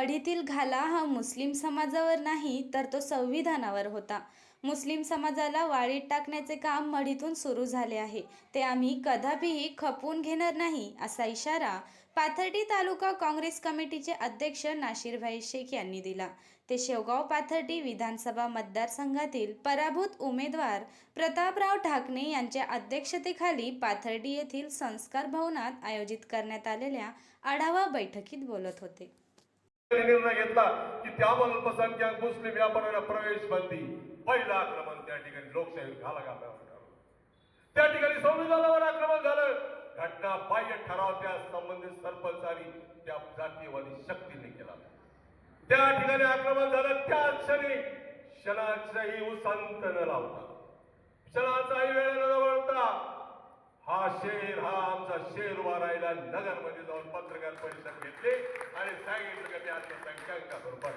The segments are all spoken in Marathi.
मढीतील घाला हा मुस्लिम समाजावर नाही तर तो संविधानावर होता. मुस्लिम समाजाला वाळीत टाकण्याचे काम मढीतून सुरू झाले आहे. ते आम्ही कदापिही खपवून घेणार नाही असा इशारा पाथर्डी तालुका काँग्रेस कमिटीचे अध्यक्ष नाशिरभाई शेख यांनी दिला. ते शेवगाव पाथर्डी विधानसभा मतदारसंघातील पराभूत उमेदवार प्रतापराव ढाकणे यांच्या अध्यक्षतेखाली पाथर्डी येथील संस्कार भवनात आयोजित करण्यात आलेल्या आढावा बैठकीत बोलत होते. निर्णय घेतला की त्यामुळे अल्पसंख्याक मुस्लिम व्यापाऱ्यांना प्रवेश बंदी पहिलं आक्रमण त्या ठिकाणी लोकशाही घाला घालावर त्या ठिकाणी संविधानावर आक्रमण झालं. घटना बाह्य ठराव त्या संबंधित सरपंच आणि त्या जातीयवादी शक्तीने केला. त्या ठिकाणी आक्रमण झालं. त्या क्षणी क्षणाचाही उसांत न लावता क्षणाचाही वेळ न वळता हा शेर हा आमचा शेर उभा राहिला नगरमध्ये जाऊन पत्रकार परिषद घेतली आणि सांगितलं की शंकांच्या अल्पसंख्याकाबरोबर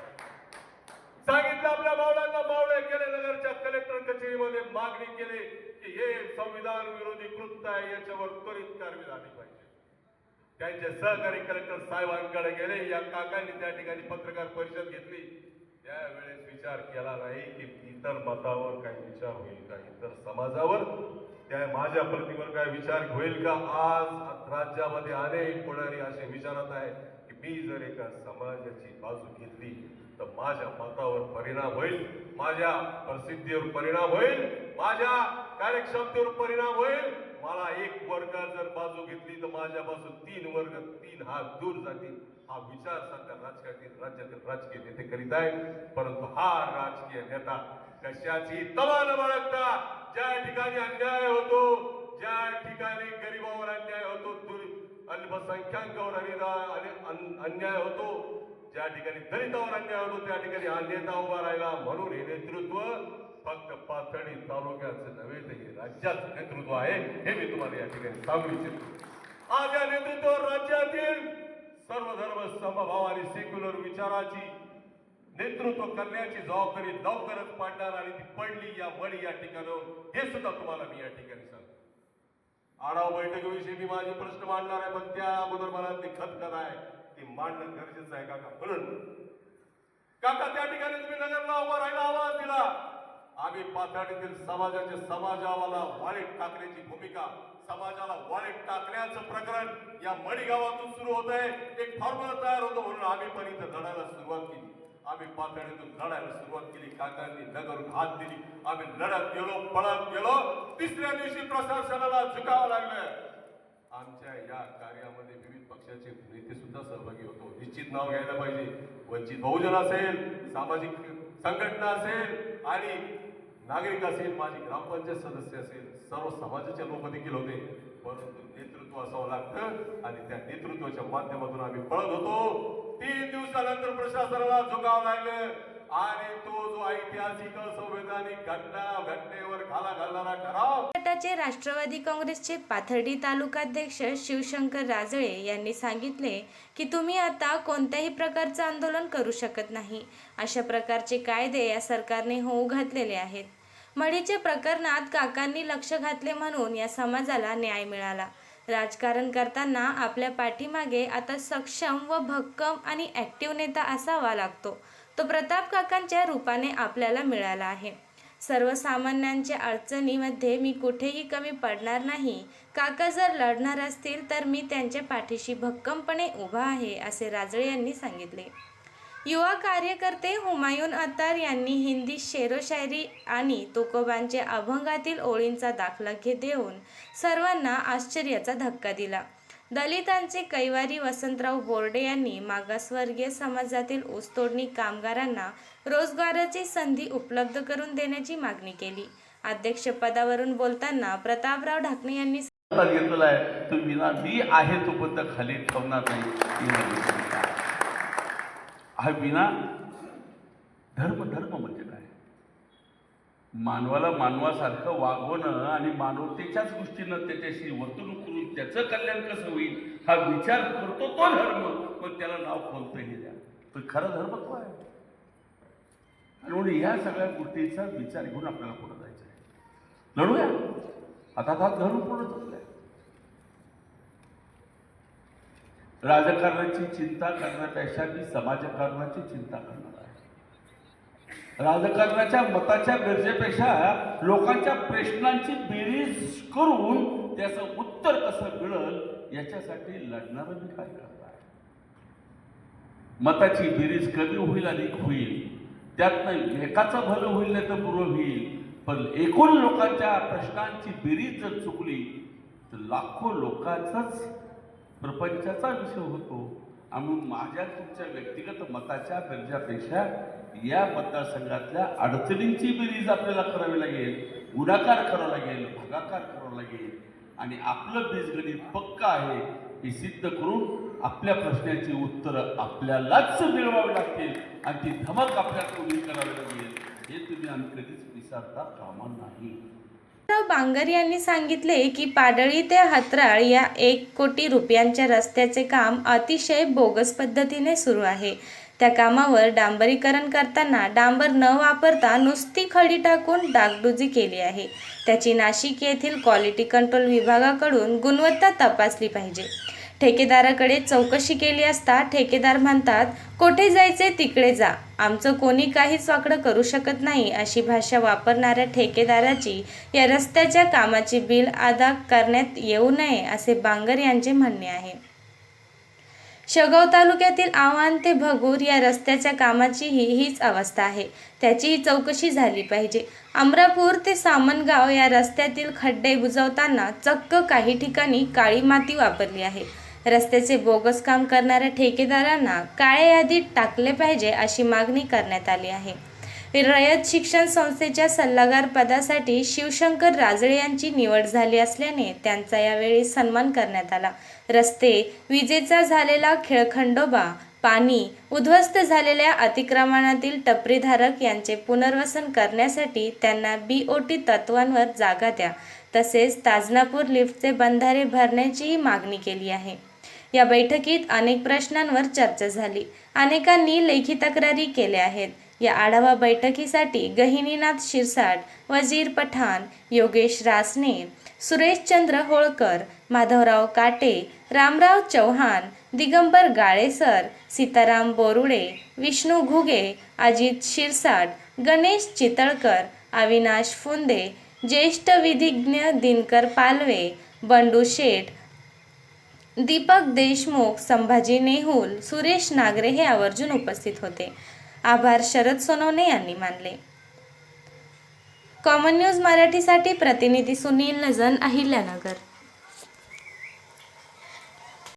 सांगितलं आपल्या मावळ्यांना मावळे केले नगरच्या कलेक्टर कचेरीमध्ये मागणी केली की हे संविधान विरोधी कृत्य आहे याच्यावर त्वरित कारवाई झाली पाहिजे. त्यांचे सहकारी कलेक्टर साहेबांकडे गेले या काकांनी त्या ठिकाणी पत्रकार परिषद घेतली. त्यावेळेस विचार केला नाही की इतर मतावर काही विचार होईल का? इतर समाजावर? त्या माझ्या प्रतिवर काय विचार होईल का? आज राज्यामध्ये अनेक पुढारी असे विचारत आहे की मी जर एका समाजाची बाजू घेतली तर माझ्या मतावर परिणाम होईल माझ्या प्रसिद्धीवर परिणाम होईल माझ्या कार्यक्षमतेवर परिणाम होईल. मला एक वर्ग जर बाजू घेतली तर माझ्यापासून तीन वर्ग तीन हात दूर जातील. हा विचार सध्या राजकारणातील राज्यातील राजकीय नेते करीत आहेत. परंतु हा राजकीय नेता कशाची तमान बाळगता ज्या ठिकाणी अन्याय होतो ज्या ठिकाणी गरिबावर अन्याय होतो अल्पसंख्याकावर आणि- आणि अन्याय होतो ज्या ठिकाणी दलितावर अन्याय होतो त्या ठिकाणी हा नेता उभा राहिला. म्हणून हे नेतृत्व फक्त पाथडी तालुक्याचं नव्हे राज्याचं नेतृत्व आहे हे मी तुम्हाला या ठिकाणी सांगू इच्छितो. आज या नेतृत्वावर राज्यातील सर्व धर्म समभाव आणि सेक्युलर विचाराची नेतृत्व करण्याची जबाबदारी लवकरच पाडणार आणि ती पडली या मळी या ठिकाणावर हे सुद्धा तुम्हाला मी या ठिकाणी सांगतो. आढावा बैठकीविषयी मी माझे प्रश्न मांडणार आहे पण त्या अगोदर मला ती खतखत आहे. ती मांडणं गरजेचं आहे काका. म्हणून काका त्या ठिकाणी तुम्ही नगरला उभा राहिला आवाज दिला. आम्ही पाथर्डीतील समाजाच्या समाजाला वाळीत टाकण्याची भूमिका समाजाला वाळीत टाकण्याचं प्रकरण या मडीगावातून सुरू होत आहे एक फॉर्म्युला तयार होतो म्हणून आम्ही पण इथं लढायला सुरुवात केली. आम्ही पाथर्डीतून लढायला सुरुवात केली. काकांनी नगरून हात दिली. आम्ही लढत गेलो पळत गेलो. तिसऱ्या दिवशी प्रशासनाला झुकावं लागलं. आमच्या या कार्यामध्ये विविध पक्षाचे नेते सुद्धा सहभागी होतो. निश्चित नाव घ्यायला पाहिजे. वंचित बहुजन असेल सामाजिक संघटना असेल आणि नागरिक असेल माझी ग्रामपंचायत सदस्य असेल सर्व समाजाचे लोक देखील होते. परंतु नेतृत्व असावं लागतं आणि त्या नेतृत्वाच्या माध्यमातून आम्ही पळत होतो. तीन दिवसानंतर प्रशासनाला झुकावं लागलं आणि तो जो ऐतिहासिक संवैधानिक घटना घटनेवर घाला घालणारा ठराव गटाचे राष्ट्रवादी काँग्रेसचे पाथर्डी तालुकाध्यक्ष शिवशंकर राजळे यांनी सांगितले की तुम्ही आता कोणत्याही प्रकारचं आंदोलन करू शकत नाही. अशा प्रकारचे कायदे या सरकारने होऊ घातलेले आहेत. मढीच्या प्रकरणात काकांनी लक्ष घातले म्हणून या समाजाला न्याय मिळाला. राजकारण करताना आपल्या पाठीमागे आता सक्षम व भक्कम आणि ॲक्टिव्ह नेता असावा लागतो. तो प्रताप काकांच्या रूपाने आपल्याला मिळाला आहे. सर्वसामान्यांच्या अडचणीमध्ये मी कुठेही कमी पडणार नाही. काका जर लढणार असतील तर मी त्यांच्या पाठीशी भक्कमपणे उभा आहे असे राजळे यांनी सांगितले. युवा कार्यकर्ते हुमायून अत्तार यांनी हिंदी शेरोशायरी आणि तुकोबांच्या अभंगातील ओळींचा दाखला घेत देऊन सर्वांना आश्चर्याचा धक्का दिला. दलितांचे कैवारी वसंतराव बोर्डे यांनी मागासवर्गीय समाजातील ऊसतोडणी कामगारांना रोजगाराची संधी उपलब्ध करून देण्याची मागणी केली. अध्यक्षपदावरून बोलताना प्रतापराव ढाकणे यांनी घेतलेला आहे तो विना मी आहे तो खाली ठेवणार नाही. हा विना धर्म धर्म म्हणजे मानवाला मानवासारखं वागवणं आणि मानवतेच्याच गोष्टीनं त्याच्याशी वर्तणूक करून त्याचं कल्याण कसं होईल हा विचार करतो तो धर्म. पण त्याला नाव कोणतंही द्या. तर खरा धर्म तो आहे. आणि म्हणून ह्या सगळ्या गोष्टीचा विचार घेऊन आपल्याला पुढे जायचं आहे. लढूया. आता हा धर्म पुढे चाललाय. राजकारणाची चिंता करण्यापेक्षा मी समाजकारणाची चिंता करणार आहे राजकारणाच्या मताच्या गरजेपेक्षा लोकांच्या प्रश्नांची बेरीज करून त्याचं उत्तर कसं मिळेल याच्यासाठी लढणारं मी काय करणार मताची बेरीज कमी होईल आणि होईल. त्यातनं एकाचं भलं होईल नाही तर पूर्व होईल. पण एकूण लोकांच्या प्रश्नांची बेरीज जर चुकली तर लाखो लोकांचाच प्रपंचाचा विषय होतो. आणि माझ्या तुमच्या व्यक्तिगत मताच्या दर्जापेक्षा या मतदारसंघातल्या अडचणींची बेरीज आपल्याला करावी लागेल गुणाकार करावा लागेल भागाकार करावा लागेल. आणि आपलं बीजगणित पक्क आहे हे सिद्ध करून आपल्या प्रश्नाची उत्तरं आपल्यालाच मिळवावी लागतील आणि ती धमक आपल्याला उभी करावी लागेल. हे तुम्ही आम्ही कधीच विसरता कामा नाही. बांगर यांनी सांगितले की पाडळी ते हत्राळ या एक कोटी रुपयांच्या रस्त्याचे काम अतिशय बोगस पद्धतीने सुरू आहे. त्या कामावर डांबरीकरण करताना डांबर न वापरता नुसती खडी टाकून डागडुजी केली आहे. त्याची नाशिक येथील क्वालिटी कंट्रोल विभागाकडून गुणवत्ता तपासली पाहिजे. ठेकेदाराकडे चौकशी केली असता ठेकेदार म्हणतात कोठे जायचे तिकडे जा. आमचं कोणी काहीच वाकडं करू शकत नाही अशी भाषा वापरणाऱ्या ठेकेदाराची या रस्त्याच्या कामाची बिल अदा करण्यात येऊ नये असे बांगर यांचे म्हणणे आहे. शेगाव तालुक्यातील आव्हान ते भगूर या रस्त्याच्या कामाची ही हीच अवस्था आहे. त्याचीही चौकशी झाली पाहिजे. अमरापूर ते सामनगाव या रस्त्यातील खड्डे बुजवताना चक्क काही ठिकाणी काळी माती वापरली आहे. रस्त्याचे बोगस काम करणाऱ्या ठेकेदारांना काळ्या यादीत टाकले पाहिजे अशी मागणी करण्यात आली आहे. रयत शिक्षण संस्थेच्या सल्लागार पदासाठी शिवशंकर राजळे यांची निवड झाली असल्याने त्यांचा यावेळी सन्मान करण्यात आला. रस्ते विजेचा झालेला खेळखंडोबा पाणी उद्ध्वस्त झालेल्या अतिक्रमणातील टपरीधारक यांचे पुनर्वसन करण्यासाठी त्यांना बी ओ टी तत्वांवर जागा द्या. तसेच ताजनापूर लिफ्टचे बंधारे भरण्याचीही मागणी केली आहे. या बैठकीत अनेक प्रश्नांवर चर्चा झाली. अनेकांनी लेखी तक्रारी केल्या आहेत. या आढावा बैठकीसाठी गहिनीनाथ शिरसाट वजीर पठाण योगेश रासने सुरेशचंद्र होळकर माधवराव काटे रामराव चव्हाण दिगंबर गाळेसर सीताराम बोरुडे विष्णू घुगे अजित शिरसाट गणेश चितळकर अविनाश फुंदे ज्येष्ठ विधिज्ञ दिनकर पालवे बंडू शेठ दीपक देशमुख संभाजी नेहुल सुरेश नागरे हे आवर्जून उपस्थित होते. आभार शरद सोनवणे यांनी मानले. कॉमन न्यूज मराठीसाठी प्रतिनिधी सुनील नजन अहिल्यानगर.